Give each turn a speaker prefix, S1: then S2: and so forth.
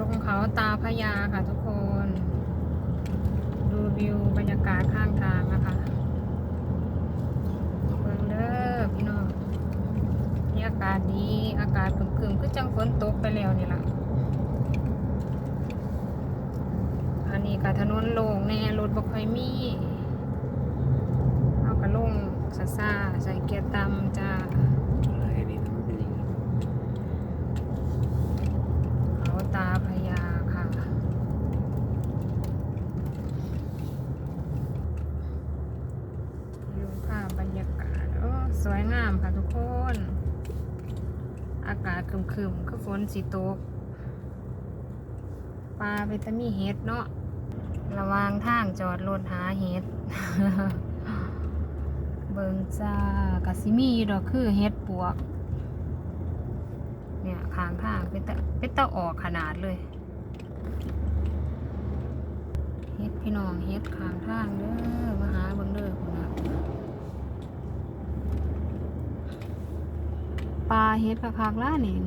S1: ลงเขาตาพยาค่ะทุกคน ดูวิวบรรยากาศข้างทางนะคะเบิ่งเด้อพี่น้องนี่อากาศดีอากาศครึมๆคือจังฝนตกไปแล้วนี่ล่ะอันนี้ก็ถนนโล่งแน่รถบ่ค่อยมีเอากระลงซาซาใส่เกียร์ต่ำจ้า
S2: อะไรนี่มันเป็นอย่างนี้
S1: เขาตาพญาค่ะ อยู่ภาพบรรยากาศ โอ้ สวยงามค่ะทุกคน อากาศครึมๆคือฝนสีตก ปลาเวตามีเห็ดเนาะ ระวางทางจอดรถหาเห็ด เบิงจ้ากะซิมีดอกคือเห็ดปวก เนี่ยข้างทางเป็นตะเป็นตะออกขนาดเลยเฮ็ดพี่น้องเฮ็ดข้างทางเด้อมาหาเบิ่งเด้อพุ่นน่ะ ปลาเฮ็ดคักๆล่านี่